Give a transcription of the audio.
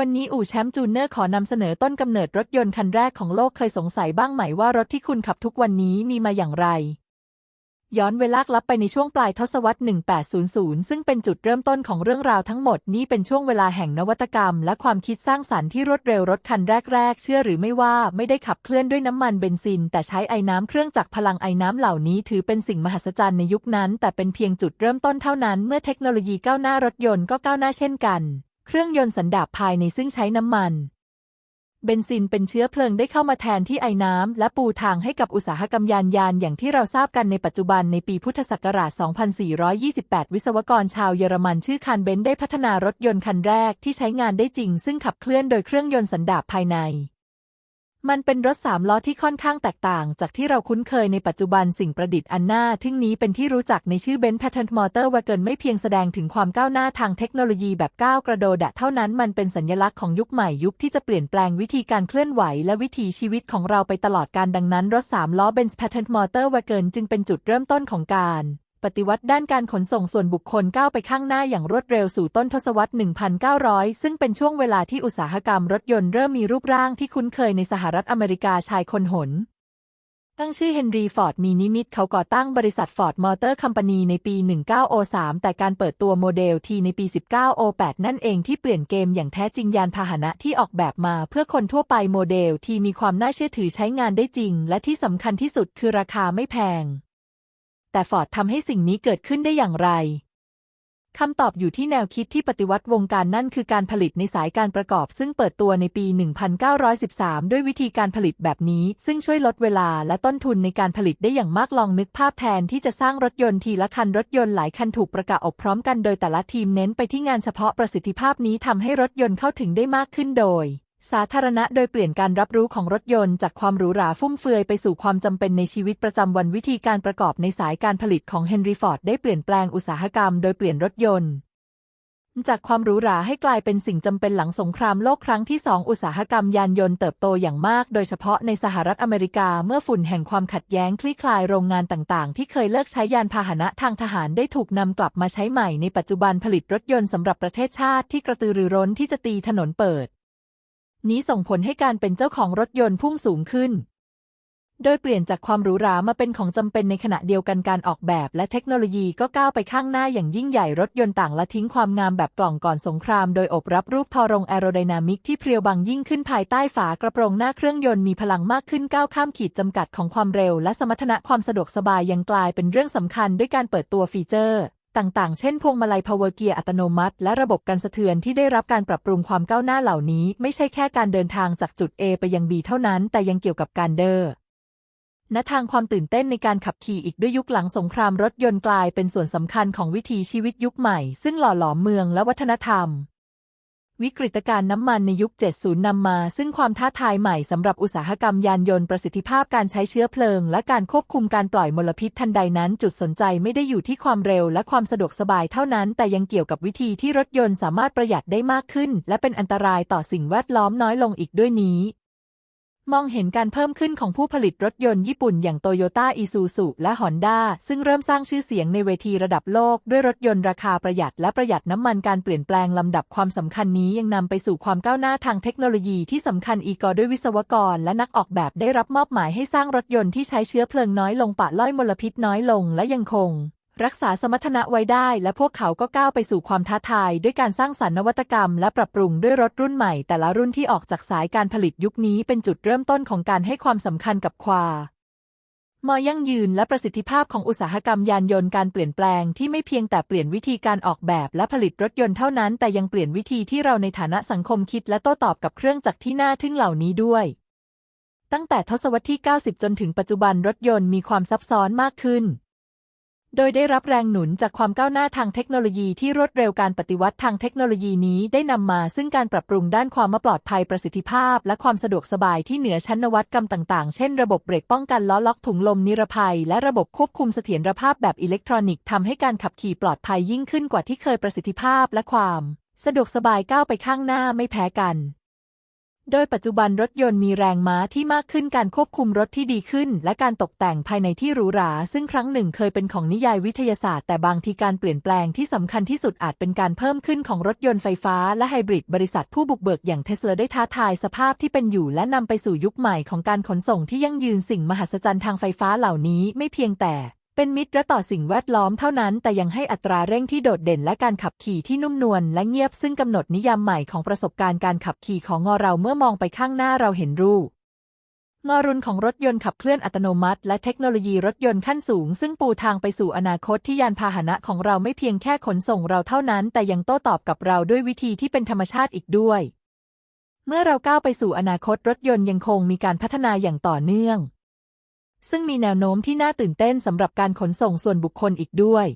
วันนี้อู่แชมป์จูเนอร์ขอนำเสนอต้นกำเนิดรถยนต์คันแรกของโลกเคยสงสัยบ้างไหมว่ารถที่คุณขับทุกวันนี้มีมาอย่างไร ย้อนเวลากลับไปในช่วงปลายทศวรรษ 1800 ซึ่งเป็นจุดเริ่มต้นของเรื่องราวทั้งหมดนี้เป็นช่วงเวลาแห่งนวัตกรรม และความคิดสร้างสรรค์ที่รวดเร็วรถคันแรก ๆ เชื่อหรือไม่ว่าไม่ได้ขับเคลื่อนด้วยน้ำมันเบนซิน แต่ใช้ไอ้น้ำเครื่องจักรพลังไอ้น้ำเหล่านี้ถือเป็นสิ่งมหัศจรรย์ในยุคนั้น แต่เป็นเพียงจุดเริ่มต้นเท่านั้น เมื่อเทคโนโลยีก้าวหน้ารถยนต์ก็ก้าวหน้าเช่นกัน เครื่องยนต์สันดาปภายในซึ่งใช้น้ำมัน เบนซินเป็นเชื้อเพลิงได้เข้ามาแทนที่ไอ้น้ำ และปูทางให้กับอุตสาหกรรมยานยานอย่างที่เราทราบกันในปัจจุบันในปีพุทธศักราช 2428 วิศวกรชาวเยอรมันชื่อคานเบนได้พัฒนารถยนต์คันแรกที่ใช้งานได้จริง ซึ่งขับเคลื่อนโดยเครื่องยนต์สันดาปภายใน มันเป็นรถสามล้อที่ค่อนข้างแตกต่าง จากที่เราคุ้นเคยในปัจจุบันสิ่งประดิษฐ์อันน่าทึ่งนี้เป็นที่รู้จักในชื่อเบนซ์แพทเทิร์นมอเตอร์วาเกินไม่เพียงแสดงถึงความก้าวหน้าทางเทคโนโลยีแบบก้าวกระโดดเท่านั้นมันเป็นสัญลักษณ์ของยุคใหม่ยุคที่จะเปลี่ยนแปลงวิธีการเคลื่อนไหว และวิถีชีวิตของเราไปตลอดการดังนั้น รถสามล้อเบนซ์แพทเทิร์นมอเตอร์วาเกินจึงเป็นจุดเริ่มต้นของการ ปฏิวัติด้านการขนส่งส่วนบุคคลก้าวไปข้างหน้าอย่างรวดเร็วสู่ต้นทศวรรษ 1900 ซึ่งเป็นช่วงเวลาที่อุตสาหกรรมรถยนต์เริ่มมีรูปร่างที่คุ้นเคยในสหรัฐอเมริกาชายคนหน ตั้งชื่อเฮนรี่ฟอร์ดมีนิมิตเขาก่อตั้งบริษัทฟอร์ดมอเตอร์คัมพานีในปี 1903 แต่การเปิดตัวโมเดลทีในปี 1908 นั่นเองที่เปลี่ยนเกมอย่างแท้จริงยานพาหนะที่ออกแบบมาเพื่อคนทั่วไปโมเดลทีมีความน่าเชื่อถือใช้งานได้จริง และที่สำคัญที่สุดคือราคาไม่แพง แต่ฟอร์ดทำให้สิ่งนี้เกิดขึ้นได้อย่างไรคำตอบอยู่ที่แนวคิดที่ปฏิวัติวงการนั่นคือการผลิตในสายการประกอบ ซึ่งเปิดตัวในปี 1913 ด้วยวิธีการผลิตแบบนี้ ซึ่งช่วยลดเวลาและต้นทุนในการผลิตได้อย่างมากลองนึกภาพแทนที่จะสร้างรถยนต์ทีละคัน รถยนต์หลายคันถูกประกาศอบพร้อมกันโดยแต่ละทีมเน้นไปที่งานเฉพาะประสิทธิภาพนี้ทำให้รถยนต์เข้าถึงได้มากขึ้นโดย สาธารณะโดยเปลี่ยนการรับรู้ของรถยนต์จากความหรูหราฟุ่มเฟือยไปสู่ความจำเป็นในชีวิตประจำวันวิธีการประกอบในสายการผลิตของเฮนรี่ฟอร์ดได้เปลี่ยนแปลงอุตสาหกรรมโดยเปลี่ยนรถยนต์ จากความหรูหราให้กลายเป็นสิ่งจำเป็นหลังสงครามโลกครั้งที่สองอุตสาหกรรมยานยนต์เติบโตอย่างมาก โดยเฉพาะในสหรัฐอเมริกาเมื่อฝุ่นแห่งความขัดแย้งคลี่คลายโรงงานต่างๆ ที่เคยเลิกใช้ยานพาหนะทางทหารได้ถูกนำกลับมาใช้ใหม่ในปัจจุบันผลิตรถยนต์สำหรับประเทศชาติที่กระตือรือร้นที่จะตีถนนเปิด นี้ส่งผลให้การเป็นเจ้าของรถยนต์พุ่งสูงขึ้น โดยเปลี่ยนจากความหรูหรามาเป็นของจำเป็นในขณะเดียวกันการออกแบบและเทคโนโลยีก็ก้าวไปข้างหน้าอย่างยิ่งใหญ่รถยนต์ต่างละทิ้งความงามแบบกล่องก่อนสงคราม โดยอบรับรูปทอรงแอโรไดนามิกที่เพรียวบางยิ่งขึ้นภายใต้ฝากระโปรงหน้าเครื่องยนต์มีพลังมากขึ้นก้าวข้ามขีดจำกัดของความเร็ว และสมรรถนะความสะดวกสบายยังกลายเป็นเรื่องสำคัญด้วยการเปิดตัวฟีเจอร์ ต่างๆ เช่นพวงมาลัย Power Gear อัตโนมัติ และระบบการสะเทือนที่ได้รับการปรับปรุงความก้าวหน้าเหล่านี้ ไม่ใช่แค่การเดินทางจากจุด A ไปยัง B เท่านั้น แต่ยังเกี่ยวกับการเดินณทางความตื่นเต้นในการขับขี่อีกด้วยยุคหลังสงครามรถยนต์กลายเป็นส่วนสำคัญของวิถีชีวิตยุคใหม่ ซึ่งหล่อหลอมเมืองและวัฒนธรรม วิกฤตการณ์น้ำมันในยุค 70 นำมา ซึ่งความท้าทายใหม่สำหรับอุตสาหกรรมยานยนต์ประสิทธิภาพการใช้เชื้อเพลิง และการควบคุมการปล่อยมลพิษทันใดนั้น จุดสนใจไม่ได้อยู่ที่ความเร็วและความสะดวกสบายเท่านั้น แต่ยังเกี่ยวกับวิธีที่รถยนต์สามารถประหยัดได้มากขึ้น และเป็นอันตรายต่อสิ่งแวดล้อมน้อยลงอีกด้วยนี้ มองเห็นการเพิ่มขึ้นของผู้ผลิตรถยนต์ญี่ปุ่นอย่างโตโยต้าอีซูซุและฮอนด้าซึ่งเริ่มสร้างชื่อเสียงในเวทีระดับโลก ด้วยรถยนต์ราคาประหยัดและประหยัดน้ำมันการเปลี่ยนแปลงลำดับความสำคัญนี้ยังนำไปสู่ความก้าวหน้าทางเทคโนโลยีที่สำคัญอีกอด้วยวิศวกร และนักออกแบบได้รับมอบหมายให้สร้างรถยนต์ที่ใช้เชื้อเพลิงน้อยลงปะล่อยมลพิษน้อยลงและยังคง รักษาสมรรถนะไว้ได้ และพวกเขาก็ก้าวไปสู่ความท้าทาย ด้วยการสร้างสรรค์นวัตกรรม และปรับปรุงด้วยรถรุ่นใหม่ แต่ละรุ่นที่ออกจากสายการผลิตยุคนี้เป็นจุดเริ่มต้นของการให้ความสำคัญกับควา มอยั่งยืนและประสิทธิภาพของอุตสาหกรรมยานยนต์การเปลี่ยนแปลงที่ไม่เพียงแต่เปลี่ยนวิธีการออกแบบและผลิตรถยนต์เท่านั้น แต่ยังเปลี่ยนวิธีที่เราในฐานะสังคมคิดและโต้ตอบกับเครื่องจักรที่น่าทึ่งเหล่านี้ด้วยตั้งแต่ทศวรรษที่ 90 จนถึงปัจจุบันรถยนต์มีความซับซ้อนมากขึ้น โดยได้รับแรงหนุนจากความก้าวหน้าทางเทคโนโลยีที่รวดเร็วการปฏิวัติทางเทคโนโลยีนี้ได้นำมาซึ่งการปรับปรุงด้านความมปลอดภัยประสิทธิภาพ และความสะดวกสบายที่เหนือชั้นนวัตกรรมต่างๆ เช่นระบบเบรกป้องกันล้อล็อกถุงลมนิรภัย และระบบควบคุมเสถียรภาพแบบอิเล็กทรอนิกส์ทำให้การขับขี่ปลอดภัยยิ่งขึ้นกว่าที่เคยประสิทธิภาพและความ สะดวกสบายก้าวไปข้างหน้าไม่แพ้กัน โดยปัจจุบันรถยนต์มีแรงม้าที่มากขึ้นการควบคุมรถที่ดีขึ้น และการตกแต่งภายในที่หรูหรา ซึ่งครั้งหนึ่งเคยเป็นของนิยายวิทยาศาสตร์ แต่บางทีการเปลี่ยนแปลงที่สำคัญที่สุดอาจเป็นการเพิ่มขึ้นของรถยนต์ไฟฟ้าและไฮบริดบริษัทผู้บุกเบิกอย่างเทสลาได้ท้าทายสภาพที่เป็นอยู่และนำไปสู่ยุคใหม่ของการขนส่งที่ยั่งยืนสิ่งมหัศจรรย์ทางไฟฟ้าเหล่านี้ไม่เพียงแต่ เป็นมิตรและต่อสิ่งแวดล้อมเท่านั้น แต่ยังให้อัตราเร่งที่โดดเด่นและการขับขี่ที่นุ่มนวลและเงียบซึ่งกำหนดนิยามใหม่ของประสบการณ์การขับขี่ของงอเราเมื่อมองไปข้างหน้าเราเห็นรูปงอรุนของรถยนต์ขับเคลื่อนอัตโนมัติ และเทคโนโลยีรถยนต์ขั้นสูง ซึ่งปูทางไปสู่อนาคตที่ยานพาหนะของเราไม่เพียงแค่ขนส่งเราเท่านั้น แต่ยังโต้ตอบกับเราด้วยวิธีที่เป็นธรรมชาติอีกด้วย เมื่อเราก้าวไปสู่อนาคตรถยนต์ยังคงมีการพัฒนาอย่างต่อเนื่อง ซึ่งมีแนวโน้มที่น่าตื่นเต้นสำหรับการขนส่งส่วนบุคคลอีกด้วย